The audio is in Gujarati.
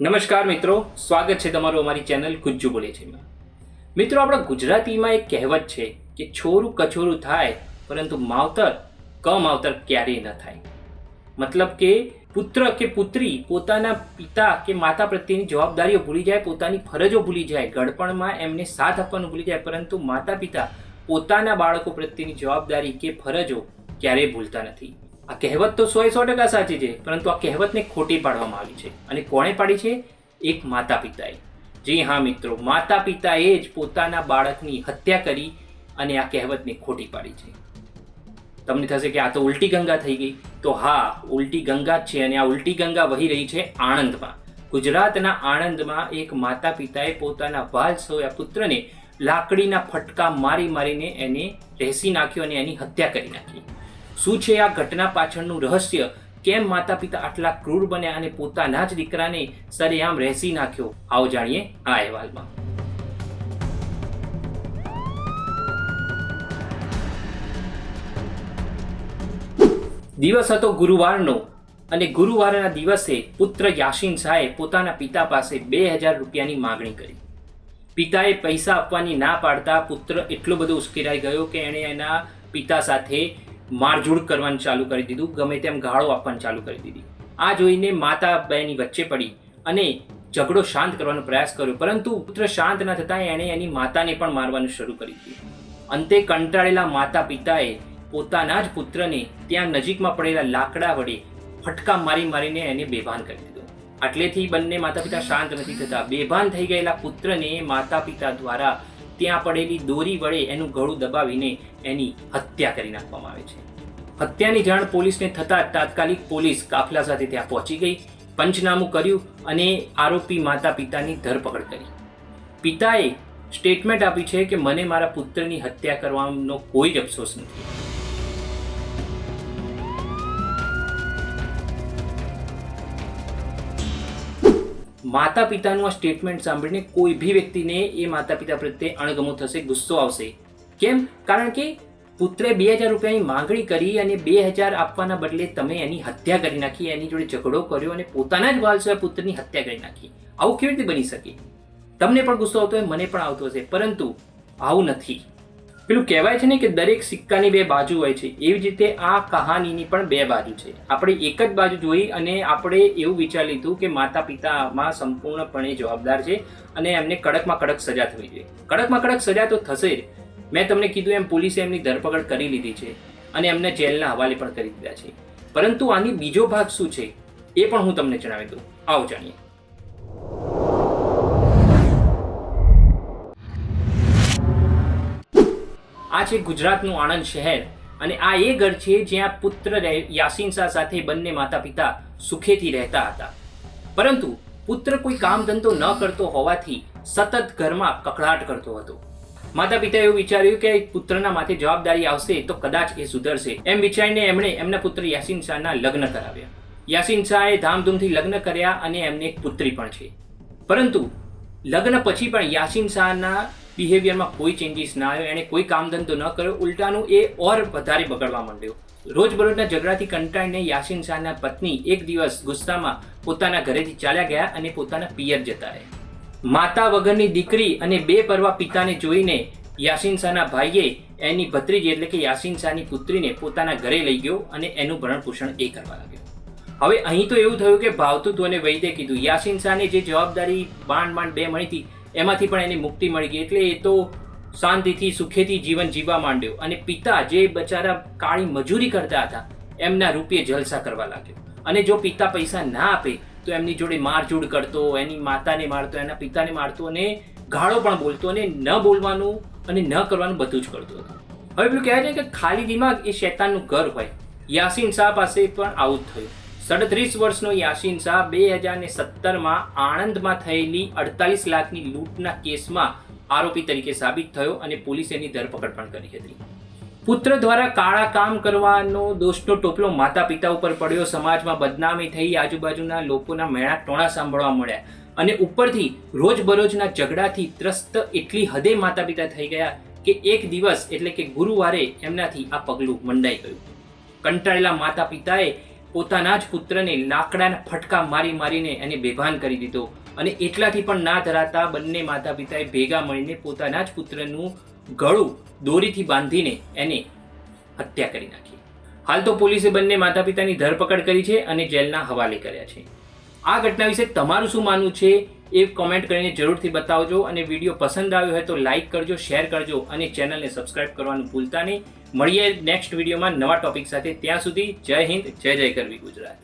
નમસ્કાર મિત્રો, સ્વાગત છે તમારું અમારી ચેનલ ગુજ્જુ બોલે છે મિત્રો, આપણા ગુજરાતીમાં એક કહેવત છે કે છોરું કછોરું થાય, પરંતુ માવતર, કમાવતર ક્યારેય ન થાય. મતલબ કે પુત્ર કે પુત્રી પોતાના પિતા કે માતા પ્રત્યેની જવાબદારીઓ ભૂલી જાય, પોતાની ફરજો ભૂલી જાય, ગડપણમાં એમને સાથ આપવાનું ભૂલી જાય, પરંતુ માતા પિતા પોતાના બાળકો પ્રત્યેની જવાબદારી કે ફરજો ક્યારેય ભૂલતા નથી. આ કહેવત તો સોએ સો ટકા સાચી છે, પરંતુ આ કહેવતને ખોટી પાડવામાં આવી છે. અને કોણે પાડી છે? એક માતા પિતાએ જી હા મિત્રો માતા પિતાએ જ પોતાના બાળકની હત્યા કરી અને આ કહેવતને ખોટી પાડી છે. તમને થશે કે આ તો ઉલટી ગંગા થઈ ગઈ. તો હા, ઉલટી ગંગા છે અને આ ઉલટી ગંગા વહી રહી છે આણંદમાં. ગુજરાતના આણંદમાં એક માતા પિતાએ પોતાના વાલ સોયા પુત્રને લાકડીના ફટકા મારી મારીને એને રહેસી નાખ્યો અને એની હત્યા કરી નાખી. શું છે આ ઘટના પાછળનું રહસ્ય? કેમ માતા પિતા આટલા ક્રૂર બન્યા અને પોતાના જ દીકરાને સરેઆમ રહેસી નાખ્યો? આવો જાણીએ આ અહેવાલમાં. દિવસ હતો ગુરુવારનો અને ગુરુવારના દિવસે પુત્ર યાસીન શાહે પોતાના પિતા પાસે બે હજાર રૂપિયાની માગણી કરી. પિતાએ પૈસા આપવાની ના પાડતા પુત્ર એટલો બધો ઉશ્કેરાઈ ગયો કે એણે એના પિતા સાથે મારઝૂડ કરવાનું ચાલુ કરી દીધું, ગમે તેમ ગાળો આપવાનું ચાલુ કરી દીધી. આ જોઈને માતા બેની વચ્ચે પડી અને ઝઘડો શાંત કરવાનો પ્રયાસ કર્યો, પરંતુ પુત્ર શાંત ન થતાં એણે એની માતાને પણ મારવાનું શરૂ કરી દીધું. અંતે કંટાળેલા માતા પિતાએ પોતાના જ પુત્રને ત્યાં નજીકમાં પડેલા લાકડા વડે ફટકા મારી મારીને એને બેભાન કરી દીધો. આટલેથી બંને માતા પિતા શાંત નથી થતા. બેભાન થઈ ગયેલા પુત્રને માતા પિતા દ્વારા ત્યાં પડેલી દોરી વડે એનું ગળું દબાવીને એની હત્યા કરી નાખવામાં આવે છે. હત્યાની જાણ પોલીસને થતાં તાત્કાલિક પોલીસ કાફલા સાથે ત્યાં પહોંચી ગઈ, પંચનામું કર્યું અને આરોપી માતા પિતાની ધરપકડ કરી. પિતાએ સ્ટેટમેન્ટ આપી છે કે મને મારા પુત્રની હત્યા કરવાનો કોઈ જ અફસોસ નથી. માતા પિતાનું આ સ્ટેટમેન્ટ સાંભળીને કોઈ બી વ્યક્તિને એ માતા પિતા પ્રત્યે અણગમો થશે, ગુસ્સો આવશે. કેમ? કારણ કે પુત્રે બે હજાર રૂપિયાની માંગણી કરી અને બે હજાર આપવાના બદલે તમે એની હત્યા કરી નાખી, એની જોડે ઝઘડો કર્યો અને પોતાના જ વાલસોયા પુત્રની હત્યા કરી નાખી. આવું કેવી રીતે બની શકે? તમને પણ ગુસ્સો આવતો હોય, મને પણ આવતો હશે. પરંતુ આવું નથી. પેલું કહેવાય છે ને કે દરેક સિક્કાની બે બાજુ હોય છે. એવી રીતે આ કહાનીની પણ બે બાજુ છે. આપણે એક જ બાજુ જોઈ અને આપણે એવું વિચારી લીધું કે માતા પિતામાં સંપૂર્ણપણે જવાબદાર છે અને એમને કડકમાં કડક સજા થવી જોઈએ. કડકમાં કડક સજા તો થશે જ. મેં તમને કીધું એમ પોલીસે એમની ધરપકડ કરી લીધી છે અને એમને જેલના હવાલે પણ કરી દીધા છે. પરંતુ આની બીજો ભાગ શું છે? એ પણ હું તમને જણાવી દઉં. આવો જાણીએ. છે ગુજરાતનું આણંદ શહેર અને આ એ ઘર છે જ્યાં પુત્ર યાસીન શાહ સાથે બંને માતા પિતા સુખેથી રહેતા હતા. પરંતુ પુત્ર કોઈ કામ ધંધો ન કરતો હોવાથી સતત ઘરમાં કકળાટ કરતો હતો. માતા પિતાએ એવું વિચાર્યું કે પુત્રના માથે જવાબદારી આવશે તો કદાચ એ સુધરશે. એમ વિચારીને એમણે એમના પુત્ર યાસીન શાહના લગ્ન કરાવ્યા. યાસીન શાહે ધામધૂમથી લગ્ન કર્યા અને એમને એક પુત્રી પણ છે. પરંતુ લગ્ન પછી પણ યાસીન શાહના બિહેવિયરમાં કોઈ ચેન્જીસ ના આવ્યો. એણે કોઈ કામ ધંધો ન કર્યો. ઉલટાનું એ ઓર વધારે બગડવા માંડ્યો. રોજબરોજના ઝઘડાથી કંટાળીને યાસીન શાહના પત્ની એક દિવસ ગુસ્સામાં પોતાના ઘરેથી ચાલ્યા ગયા અને પોતાના પિયર જતા રહ્યા. માતા વગરની દીકરી અને બે પરવા પિતાને જોઈને યાસીન શાહના ભાઈએ એની ભત્રીજી એટલે કે યાસીન શાહની પુત્રીને પોતાના ઘરે લઈ ગયો અને એનું ભરણ પોષણ એ કરવા લાગ્યો. હવે અહીં તો એવું થયું કે ભાવતું તું અને વૈદે કીધું. યાસીન શાહને જે જવાબદારી માંડ માંડ બે મળી હતી, એમાંથી પણ એને મુક્તિ મળી ગઈ. એટલે એ તો શાંતિથી, સુખેથી જીવન જીવવા માંડ્યો. અને પિતા જે બચારા કાળી મજૂરી કરતા હતા, એમના રૂપિયે જલસા કરવા લાગ્યો. અને જો પિતા પૈસા ના આપે, તો એમની જોડે મારઝૂડ કરતો, એની માતાને મારતો, એના પિતાને મારતો અને ગાળો પણ બોલતો અને ન બોલવાનું અને ન કરવાનું બધું જ કરતો હતો. હવે પેલું કહેવાય છે કે ખાલી દિમાગ એ શેતાનનું ઘર હોય. યાસીન શાહ પાસે પણ આવું જ થયું. સડત્રીસ વર્ષનો યાસીન શાહ બે હજાર સત્તરમાં આણંદમાં થયેલી અડતાલીસ લાખની લૂંટના કેસમાં આરોપી તરીકે સાબિત થયો અને પોલીસે એની ધરપકડ પણ કરી હતી. પુત્ર દ્વારા કાળા કામ કરવાનો દોષનો ટોપલો માતા પિતા ઉપર પડ્યો. સમાજમાં બદનામી થઈ આજુબાજુના લોકોના મેળા ટોણા સાંભળવા મળ્યા અને ઉપરથી રોજબરોજના ઝઘડાથી ત્રસ્ત એટલી હદે માતા પિતા થઈ ગયા કે એક દિવસ એટલે કે ગુરુવારે એમનાથી આ પગલું મંડાઈ ગયું. કંટાળેલા માતા પિતાએ પોતાના જ પુત્રને લાકડાના ફટકા મારી મારીને એને બેભાન કરી દીધો અને એટલાથી પણ ના ધરાતા બંને માતા પિતાએ ભેગા મળીને પોતાના જ પુત્રનું ગળું દોરીથી બાંધીને એને હત્યા કરી નાખી. હાલ તો પોલીસે બંને માતા પિતાની ધરપકડ કરી છે અને જેલના હવાલે કર્યા છે. આ ઘટના વિશે તમારું શું માનવું છે એ કોમેન્ટ કરીને જરૂરથી બતાવજો અને વીડિયો પસંદ આવ્યો હોય તો લાઈક કરજો શેર કરજો અને ચેનલને સબસ્ક્રાઇબ કરવાનું ભૂલતા નહીં. મળીએ નેક્સ્ટ વિડીયોમાં નવા ટોપિક સાથે. ત્યાં સુધી જય હિન્દ જય જય કરવી ગુજરાત.